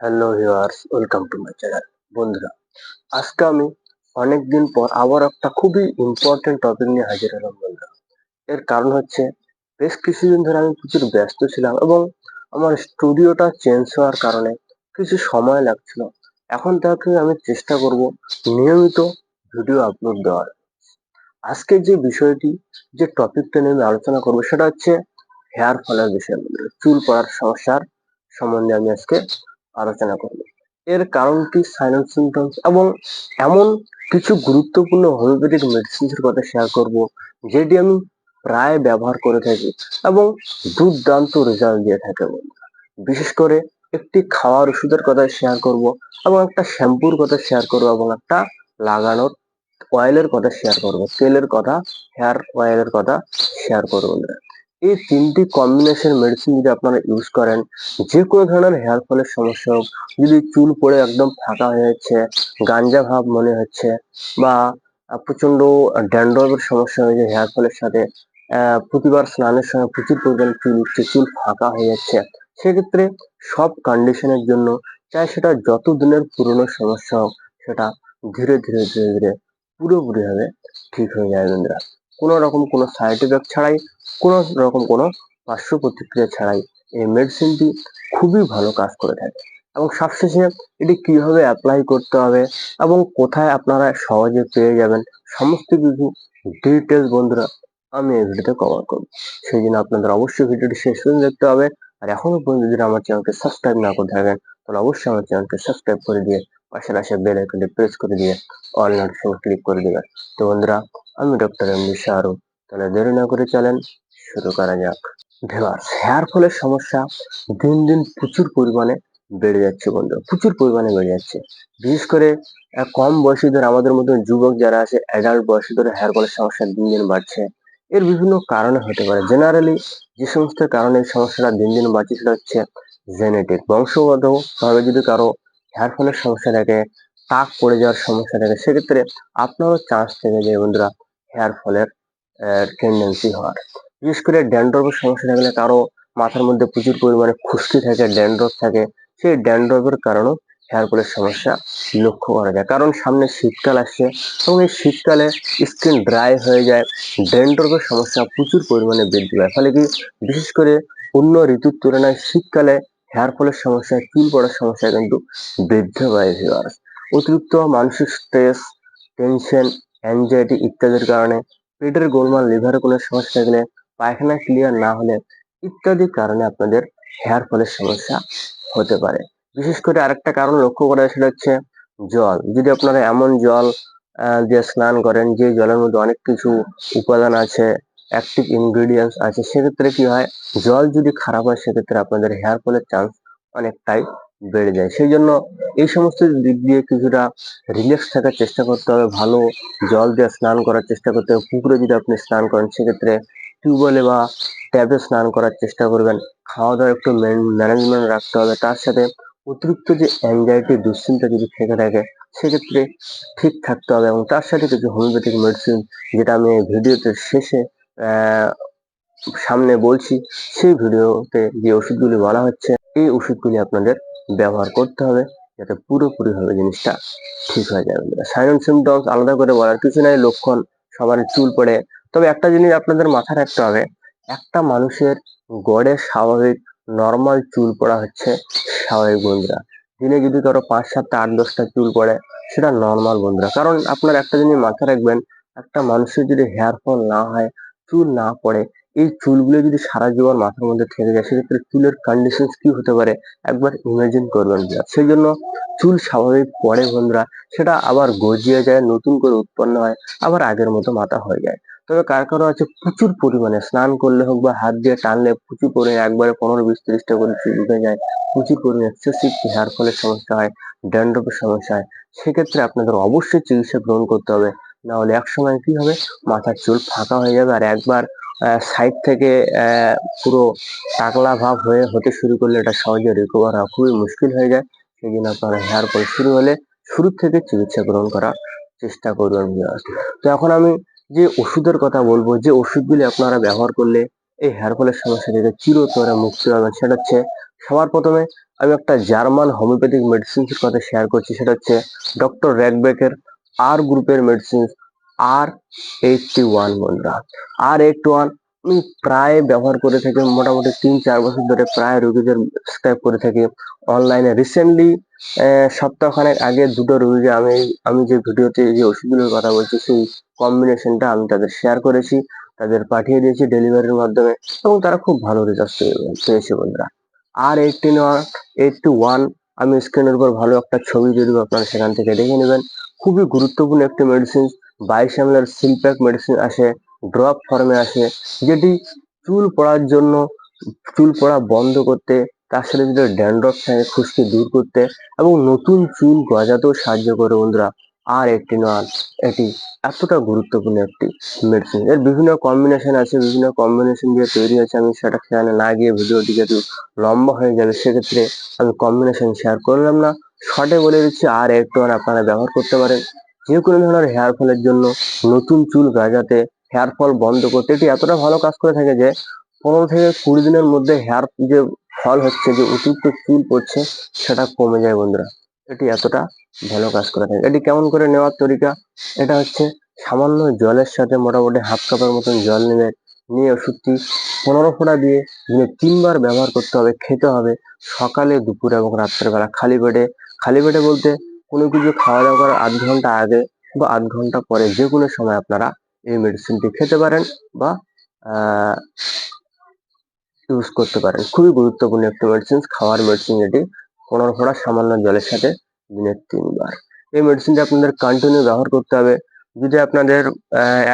Hello viewers welcome to my channel বন্ধুরা, আজকে আমি অনেকদিন পর আবার একটা খুবই ইম্পর্টেন্ট টপিক নিয়ে হাজির হলাম বন্ধুরা। এর কারণ হচ্ছে, বেশ কিছুদিন ধরে আমি প্রচুর ব্যস্ত ছিলাম এবং আমার স্টুডিওটা চেঞ্জ হওয়ার কারণে কিছু সময় লাগছিল। এখন থেকে আমি চেষ্টা করব নিয়মিত ভিডিও আপলোড দেওয়ার। আজকে যে বিষয়টি, যে টপিকটা নিয়ে আমি আলোচনা করব, সেটা হচ্ছে হেয়ার ফলের বিষয় চুল পড়ার সমস্যার সম্বন্ধে আমি আজকে আলোচনা করব। এর কারণ কি সাইলেন্ট সিমটমস এবং এমন কিছু গুরুত্বপূর্ণ হোমিওপ্যাথিক মেডিসিনসের কথা শেয়ার করব, যেটি আমি প্রায় ব্যবহার করে থাকি এবং দুর্দান্ত রেজাল্ট দিয়ে থাকে বিশেষ করে একটি খাওয়ার ওষুধের কথা শেয়ার করব এবং একটা শ্যাম্পুর কথা শেয়ার করব এবং একটা লাগানোর অয়েলের কথা শেয়ার করব। তেলের কথা হেয়ার অয়েলের কথা শেয়ার করব এই তিনটি কম্বিনেশন মেডিসিন যদি আপনারা ইউজ করেন, যে কোনো ধরনের হেয়ার ফলের সমস্যা হোক, যদি চুল পড়ে একদম ফাঁকা হয়ে যাচ্ছে, গাঞ্জা ভাব মনে হচ্ছে, বা প্রচণ্ড ড্যান্ড্রফের সমস্যা হয়েছে হেয়ার ফলের সাথে প্রতিবার স্নানের সময় প্রচুর পরিমাণে চুল উঠছে, চুল ফাঁকা হয়ে যাচ্ছে, সেক্ষেত্রে সব কন্ডিশনের জন্য চাই সেটা যত দিনের পুরনো সমস্যা হোক, সেটা ধীরে ধীরে ধীরে ধীরে পুরোপুরিভাবে ঠিক হয়ে যায় বন্ধুরা। কোনো রকম কোনো সাইড এফেক্ট ছাড়াই, কোনো রকম কোনো পার্শ্ব প্রতিক্রিয়া ছাড়াই এই মেডিসিনটি খুবই ভালো কাজ করে থাকে। এবং সবশেষে এটি কীভাবে অ্যাপ্লাই করতে হবে এবং কোথায় আপনারা সহজে পেয়ে যাবেন, সমস্ত কিছু ডিটেলস বন্ধুরা আমি এই ভিডিওতে কভার করব। সেই জন্য আপনাদের অবশ্যই ভিডিওটি শেষ পর্যন্ত দেখতে হবে। আর এখনও পর্যন্ত যদি আমার চ্যানেলকে সাবস্ক্রাইব না করে থাকেন, তাহলে অবশ্যই আমার চ্যানেলকে সাবস্ক্রাইব করে দিয়ে পাশে আসে বেল আইকনটি প্রেস করে দিয়ে অল নোটিফিকেশন ক্লিক করে দিবেন। তো বন্ধুরা, আমি ডক্টর এম বি তাহলে দেরি না করে চলেন, শুরু করা যাক। ভিউয়ার্স হেয়ার ফলের সমস্যা দিন দিন প্রচুর পরিমাণে বেড়ে যাচ্ছে বন্ধু প্রচুর পরিমাণে বেড়ে যাচ্ছে। বিশেষ করে কম বয়সীদের, আমাদের মতন যুবক যারা আছে অ্যাডাল্ট বয়সীদের হেয়ার ফলের সমস্যা দিন দিন বাড়ছে। এর বিভিন্ন কারণে হতে পারে। জেনারেলি যে সমস্ত কারণে সমস্যাটা দিন দিন বাড়ছে, সেটা হচ্ছে জেনেটিক বংশগত ভাবে যদি কারও হেয়ার ফলের সমস্যা থাকে টাক পড়ে যাওয়ার সমস্যা থাকে। সেক্ষেত্রে আপনারও চান্স থেকে যায় বন্ধুরা হেয়ার ফলের টেন্ডেন্সি হওয়ার। বিশেষ করে ড্যান্ড্রফের সমস্যা থাকলে কারও মাথার মধ্যে প্রচুর পরিমাণে খুশকি থাকে ড্যান্ড্রফ থাকে। সেই ড্যান্ড্রফের কারণেও হেয়ার ফলের সমস্যা লক্ষ্য করা যায়। কারণ সামনে শীতকাল আসছে এবং এই শীতকালে স্কিন ড্রাই হয়ে যায় ড্যান্ড্রফের সমস্যা প্রচুর পরিমাণে বৃদ্ধি পায়। ফলে কি? বিশেষ করে অন্য ঋতুর তুলনায় শীতকালে হেয়ার ফলের সমস্যা চুল পড়ার সমস্যা কিন্তু বৃদ্ধি পায় অতিরিক্ত মানসিক স্ট্রেস টেনশন অ্যাংজাইটি ইত্যাদির কারণে পেটের গোলমাল লিভারে কোনো সমস্যা থাকলে পায়খানা ক্লিয়ার না হলে ইত্যাদি কারণে আপনাদের হেয়ার ফলের সমস্যা হতে পারে। বিশেষ করে আরেকটা কারণ লক্ষ্য করা সেটা হচ্ছে জল। যদি আপনারা এমন জল দিয়ে স্নান করেন, যে জলের মধ্যে অনেক কিছু উপাদান আছে অ্যাক্টিভ ইনগ্রেডিয়েন্টস আছে, সেক্ষেত্রে কি হয়, জল যদি খারাপ হয়, সেক্ষেত্রে আপনাদের হেয়ার ফলের চান্স অনেকটাই বেড়ে যায়। সেই জন্য এই সমস্ত দিক দিয়ে কিছুটা রিল্যাক্স থাকার চেষ্টা করতে হবে, ভালো জল দিয়ে স্নান করার চেষ্টা করতে হবে, পুকুরে যদি আপনি স্নান করেন, সেক্ষেত্রে টিউবওয়েলে বা ট্যাবে স্নান করার চেষ্টা করবেন খাওয়া দাওয়া একটু ম্যানেজমেন্ট রাখতে হবে, তার সাথে অতিরিক্ত যে অ্যাংজাইটি দুশ্চিন্তা যদি থেকে থাকে, সেক্ষেত্রে ঠিক থাকতে হবে এবং তার সাথে কিছু হোমিওপ্যাথিক মেডিসিন যেটা আমি ভিডিওতে শেষে সামনে বলছি, সেই ভিডিওতে যে ওষুধগুলি বলা হচ্ছে, এই ওষুধগুলি আপনাদের ব্যবহার করতে হবে যাতে পুরোপুরি ভাবে জিনিসটা ঠিক হয়ে যাবে সাইলেন্ট সিমটমস আলাদা করে বলার কিছু নাই, লক্ষণ সবার চুল পড়ে। তবে একটা জিনিস আপনাদের মাথায় রাখতে হবে, একটা মানুষের গড়ে স্বাভাবিক নর্মাল চুল পড়া হচ্ছে স্বাভাবিক বন্ধুরা। দিনে যদি কারও পাঁচ সাতটা, আট দশটা চুল পড়ে, সেটা নর্মাল বন্ধুরা। কারণ আপনার একটা জিনিস মাথায় রাখবেন, একটা মানুষের যদি হেয়ার ফল না হয় চুল না পড়ে, এই চুলগুলো যদি সারা জীবন মাথার মধ্যে থেকে যায়, সেক্ষেত্রে চুলের কন্ডিশন কি হতে পারে একবার ইমাজিন করবেন। সেই জন্য চুল স্বাভাবিক পড়ে বন্ধুরা, সেটা আবার গজিয়ে যায়, নতুন করে উৎপন্ন হয়, আবার আগের মতো মাথা হয়ে যায়। তবে কার কারও আছে প্রচুর পরিমাণে, স্নান করলে হোক বা হাত দিয়ে টানলে প্রচুর পরিমাণে একবারে পনেরো বিশ তিরিশটা করে চুল উঠে যায়, প্রচুর পরিমাণে এক্সেসিভ হেয়ার ফলের সমস্যা হয় ড্যান্ড্রফের সমস্যা হয়, সেক্ষেত্রে আপনাদের অবশ্যই চিকিৎসা গ্রহণ করতে হবে। না হলে এক সময় কি হবে মাথার চুল ফাঁকা হয়ে যাবে আর একবার সাইড থেকে পুরো টাকলা ভাব হয়ে হতে শুরু করলে এটা সহজে রিকভার হওয়া খুবই মুশকিল হয়ে যায় সেই জন্য আপনারা হেয়ার ফল শুরু হলে শুরু থেকে চিকিৎসা গ্রহণ করার চেষ্টা করবেন। তো এখন আমি যে ওষুধের কথা বলব, যে ওষুধগুলি আপনারা ব্যবহার করলে এই হেয়ার ফলের সমস্যা থেকে চিরতরে মুক্তি পাবেন, সেটা হচ্ছে সবার প্রথমে আমি একটা জার্মান হোমিওপ্যাথিক মেডিসিনের কথা শেয়ার করছি, সেটা হচ্ছে ডক্টর র্যাকবেকের আর গ্রুপের মেডিসিন আর এইটটি ওয়ান বন্ধুরা আর এইট ওয়ান আমি প্রায় ব্যবহার করে থাকি, মোটামুটি তিন চার বছর ধরে প্রায় রোগীদের প্রেসক্রাইব করে থাকি। অনলাইনে রিসেন্টলি সপ্তাহখানেক আগে দুটো রোগীকে আমি আমি যে ভিডিওতে যে ওষুধগুলোর কথা বলছি, সেই কম্বিনেশনটা আমি তাদের শেয়ার করেছি, তাদের পাঠিয়ে দিয়েছি ডেলিভারির মাধ্যমে, এবং তারা খুব ভালো রেজাল্ট পেয়েছে বন্ধুরা। আর এইটটিন ওয়ান এইটটি ওয়ান আমি স্ক্রিনের উপর ভালো একটা ছবি দিয়ে দেবো আপনারা সেখান থেকে দেখে নেবেন, খুবই গুরুত্বপূর্ণ একটি মেডিসিন বাইশ এমএলের সিলপ্যাক মেডিসিন আসে ড্রপ ফর্মে আসে, যেটি চুল পড়ার জন্য, চুল পড়া বন্ধ করতে, তার সাথে যদি ড্যান্ড্রফ থাকে খুশকি দূর করতে এবং নতুন চুল গজাতেও সাহায্য করে বন্ধুরা। আর একটি নয় এটি এতটা গুরুত্বপূর্ণ একটি মেডিসিন এর বিভিন্ন কম্বিনেশন আছে, বিভিন্ন কম্বিনেশন দিয়ে তৈরি হয়েছে। আমি সেটা সেখানে না গিয়ে ভিডিওটি যেহেতু লম্বা হয়ে যাবে, সেক্ষেত্রে আমি কম্বিনেশন শেয়ার করলাম না। শর্টে বলে দিচ্ছি, আর একটু আপনারা ব্যবহার করতে পারেন। যে কোনো ধরনের হেয়ার ফলের জন্য নতুন চুল গাজাতে হেয়ার ফল বন্ধ করতে। এটি এতটা ভালো কাজ করে থাকে যে পনেরো থেকে কুড়ি দিনের মধ্যে হেয়ার যে ফল হচ্ছে, যে অতিরিক্ত চুল পড়ছে, সেটা কমে যায় বন্ধুরা। এটি এতটা ভালো কাজ করে থাকে এটি কেমন করে নেওয়ার তরিকা? এটা হচ্ছে সামান্য জলের সাথে মোটামুটি হাফ কাপের মতন জল নেবে নিয়ে ওষুধটি পনেরো ফোঁটা দিয়ে দিনে তিনবার ব্যবহার করতে হবে, খেতে হবে সকালে, দুপুরে এবং রাত্রেবেলা খালি পেটে খালি পেটে বলতে কোনো কিছু খাওয়া দাওয়া করার আধ ঘণ্টা আগে বা আধ ঘণ্টা পরে যে কোনো সময় আপনারা এই মেডিসিনটি খেতে পারেন বা ইউজ করতে পারেন। খুবই গুরুত্বপূর্ণ একটি মেডিসিন খাওয়ার মেডিসিন এটি। পনেরো ফোঁটা সামান্য জলের সাথে দিনে তিনবার। এই মেডিসিনটি আপনাদের কন্টিনিউ ব্যবহার করতে হবে। যদি আপনাদের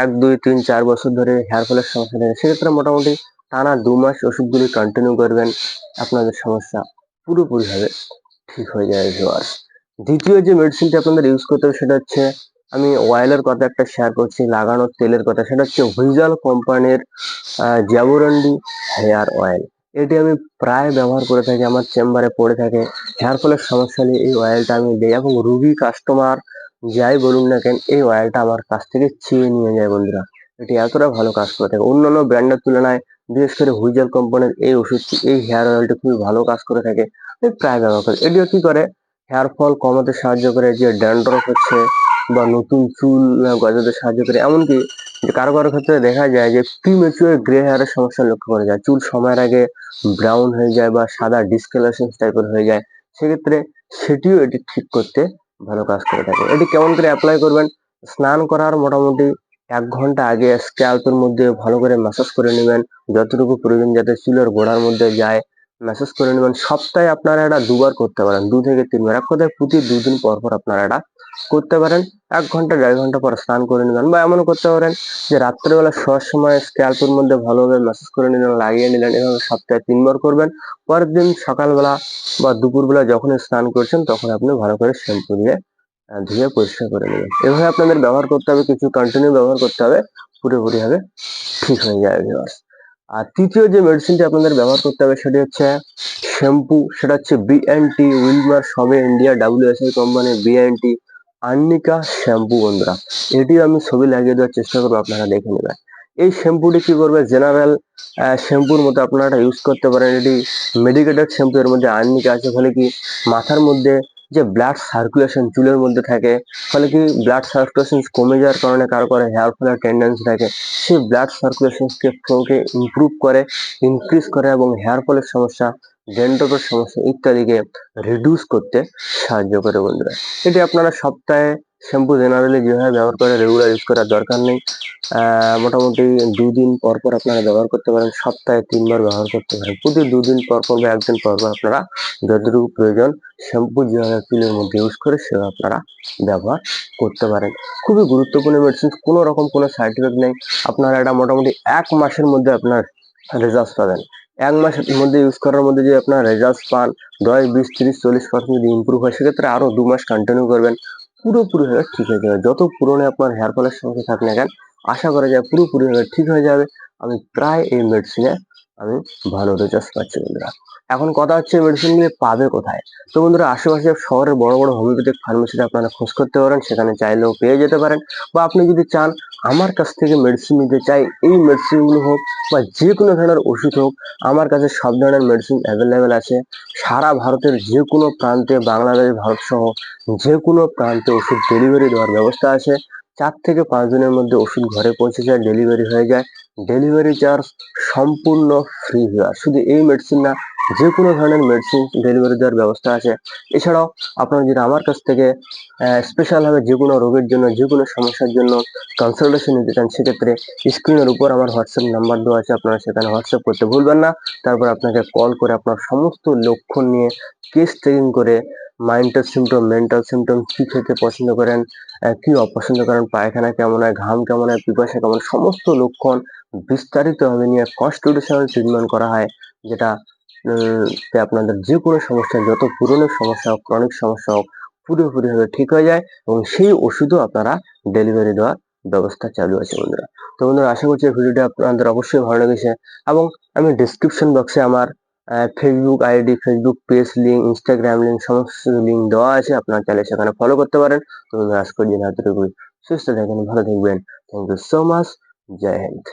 এক, দুই, তিন, চার বছর ধরে হেয়ার ফলের সমস্যা থাকে, সেক্ষেত্রে মোটামুটি টানা দু মাস ওষুধগুলি কন্টিনিউ করবেন। আপনাদের সমস্যা পুরোপুরিভাবে ঠিক হয়ে যাবে ভিওয়ার্স দ্বিতীয় যে মেডিসিনটি আপনাদের ইউজ করতে হবে সেটা হচ্ছে, আমি অয়েলের কথা একটা শেয়ার করছি লাগানোর তেলের কথা, সেটা হচ্ছে হুইজাল কোম্পানির জ্যাবোরান্ডি হেয়ার অয়েল এটি আমি প্রায় ব্যবহার করে থাকি, আমার চেম্বারে পড়ে থাকে। হেয়ার ফলের সমস্যা নিয়ে এই অয়েলটা আমি দিই এবং রুগী কাস্টমার যাই বলুন না কেন, এই অয়েলটা আমার কাছ থেকে চেয়ে নিয়ে যায় বন্ধুরা। এটি এতটা ভালো কাজ করে থাকে। অন্যান্য ব্র্যান্ডের তুলনায়, বিশেষ করে হুইজাল কোম্পানির এই ওষুধটি, এই হেয়ার অয়েলটি খুবই ভালো কাজ করে থাকে। আমি প্রায় ব্যবহার করি। এটিও কি করে? হেয়ার ফল কমাতে সাহায্য করে, যে ড্যান্ড্রফ হচ্ছে বা নতুন চুল গজাতে সাহায্য করে। এমনকি কারও কারও ক্ষেত্রে দেখা যায় যে প্রিমেচুয়ার গ্রে হেয়ারের সমস্যা লক্ষ্য করা যায়। চুল সময়ের আগে ব্রাউন হয়ে যায় বা সাদা ডিসকালারেশন টাইপের হয়ে যায়। সেক্ষেত্রে সেটিও এটি ঠিক করতে ভালো কাজ করে থাকে। এটি কেমন করে অ্যাপ্লাই করবেন? স্নান করার মোটামুটি এক ঘণ্টা আগে স্ক্যাল্পের মধ্যে ভালো করে ম্যাসাজ করে নেবেন। যতটুকু প্রয়োজন যাতে চুলের গোড়ার মধ্যে যায় ম্যাসাজ করে নেবেন। সপ্তাহে আপনারা এটা দুবার করতে পারেন। দু থেকে তিনবার। এক কথায় প্রতি দুদিন পর পর আপনারা এটা করতে পারেন। এক ঘণ্টা, দেড় ঘণ্টা পর স্নান করে নেবেন বা এমনও করতে পারেন যে রাত্রেবেলা শোয়ার সময় স্ক্যাল্পের মধ্যে ভালোভাবে ম্যাসাজ করে নিলেন, লাগিয়ে নিলেন, এভাবে সপ্তাহে তিনবার করবেন। পরের দিন সকালবেলা বা দুপুরবেলা যখন স্নান করছেন তখন আপনি ভালো করে শ্যাম্পু দিয়ে ধুয়ে পরিষ্কার করে নেবেন এভাবে আপনাদের ব্যবহার করতে হবে, কিছু কন্টিনিউ ব্যবহার করতে হবে পুরোপুরি ভাবে ঠিক হয়ে যাবে ভিউয়ার্স আর তৃতীয় যে মেডিসিনটি আপনাদের ব্যবহার করতে হবে সেটি হচ্ছে শ্যাম্পু সেটা হচ্ছে বিএনটি উইলমার সবে ইন্ডিয়া ডাব্লিউএসআই কোম্পানির বিএনটি আর্নিকা শ্যাম্পু বন্ধুরা। এটি আমি ছবি লাগিয়ে দেওয়ার চেষ্টা করব, আপনারা দেখে নেবেন। এই শ্যাম্পুটি কি করবে? জেনারেল শ্যাম্পুর মতো আপনারা ইউজ করতে পারেন। এটি মেডিকেটেড শ্যাম্পু এর মধ্যে আর্নিকা আছে, ফলে কি মাথার মধ্যে যে ব্লাড সার্কুলেশন চুলের মধ্যে থাকে, ফলে কি ব্লাড সার্কুলেশন কমে যাওয়ার কারণে কারও কারও হেয়ার ফলের টেন্ডেন্সি থাকে, সেই ব্লাড সার্কুলেশনকে ফ্লোকে ইমপ্রুভ করে ইনক্রিজ করে এবং হেয়ার ফলের সমস্যা ডেন্ড্রফের সমস্যা ইত্যাদিকে রিডিউস করতে সাহায্য করে বন্ধুরা। এটি আপনারা সপ্তাহে শ্যাম্পু জেনারেলি যেভাবে ব্যবহার করে রেগুলার ইউজ করার দরকার নেই। মোটামুটি দুদিন পর পর আপনারা ব্যবহার করতে পারেন, সপ্তাহে তিনবার ব্যবহার করতে পারেন। প্রতি দুদিন পর পর বা একদিন পর পর আপনারা যতটুকু প্রয়োজন শ্যাম্পু যেভাবে চুলের মধ্যে ইউজ করে, সেভাবে আপনারা ব্যবহার করতে পারেন। খুবই গুরুত্বপূর্ণ মেডিসিন কোনো রকম কোনো সাইড ইফেক্ট নেই। আপনারা এটা মোটামুটি এক মাসের মধ্যে আপনার রেজাল্ট পাবেন। এক মাসের মধ্যে ইউজ করার মধ্যে যদি আপনার রেজাল্ট পান, দশ, বিশ, তিরিশ, চল্লিশ পার্সেন্ট যদি ইম্প্রুভ হয়, সেক্ষেত্রে আরও দু মাস কন্টিনিউ করবেন। পুরোপুরি হয়ে ঠিক হয়ে যাবে। যত পুরনো আপনার হেয়ার ফলের সমস্যা থাক না কেন, আশা করা যায় পুরোপুরিভাবে ঠিক হয়ে যাবে। আমি প্রায় এই মেডিসিনে আমি ভালো রেজাল্ট পাচ্ছি বন্ধুরা। এখন কথা হচ্ছে মেডিসিনগুলি পাবে কোথায়? তো বন্ধুরা, আশেপাশে শহরের বড় বড় হোমিওপ্যাথিক ফার্মেসিতে আপনারা খোঁজ করতে পারেন, সেখানে চাইলেও পেয়ে যেতে পারেন। বা আপনি যদি চান, আমার কাছ থেকে মেডিসিন নিতে চাই, এই মেডিসিনগুলো হোক বা যে কোনো ধরনের ওষুধ হোক, আমার কাছে সব ধরনের মেডিসিন অ্যাভেলেবেল আছে। সারা ভারতের যে কোনো প্রান্তে, বাংলাদেশ, ভারত সহ যে কোনো প্রান্তে ওষুধ ডেলিভারি দেওয়ার ব্যবস্থা আছে। চার থেকে পাঁচ দিনের মধ্যে ওষুধ ঘরে পৌঁছে যায় ডেলিভারি হয়ে যায়। ডেলিভারি চার্জ সম্পূর্ণ ফ্রি দেওয়া শুধু এই মেডিসিন না, যে কোনো ধরনের মেডিসিন ডেলিভারি দেওয়ার ব্যবস্থা আছে। এছাড়াও আপনারা যদি আমার কাছ থেকে স্পেশালভাবে যে কোনো রোগের জন্য, যে কোনো সমস্যার জন্য কনসালটেশন নিতে চান, সেক্ষেত্রে স্ক্রিনের উপর আমার হোয়াটসঅ্যাপ নাম্বার দেওয়া আছে। আপনারা সেখানে হোয়াটসঅ্যাপ করতে ভুলবেন না। তারপর আপনাকে কল করে আপনার সমস্ত লক্ষণ নিয়ে কেস ট্রেকিং করে মাইন্ডের সিমটম মেন্টাল সিমটম কি খেতে পছন্দ করেন কি অপছন্দ করেন, পায়খানা কেমন হয়, ঘাম কেমন হয়, পিপাসা কেমন সমস্ত লক্ষণ বিস্তারিতভাবে নিয়ে কনস্টিটিউশনাল ট্রিটমেন্ট করা হয়, যেটা আপনাদের যে কোনো সমস্যা, যত পুরনো সমস্যা হোক ক্রনিক সমস্যা হোক পুরোপুরিভাবে ঠিক হয়ে যায় এবং সেই ওষুধও আপনারা ডেলিভারি দেওয়ার ব্যবস্থা চালু আছে বন্ধুরা। তো বন্ধুরা, আশা করছি ভিডিওটা আপনাদের অবশ্যই ভালো লেগেছে এবং আমি ডিসক্রিপশন বক্সে আমার Facebook ID Facebook page link Instagram link সমস্ত লিঙ্ক দেওয়া আছে, আপনারা চাইলে সেখানে ফলো করতে পারেন। তো বন্ধুরা, আজকের দিন এতটুকুই। সুস্থ থাকবেন ভালো থাকবেন। Thank you so much Jai Hind.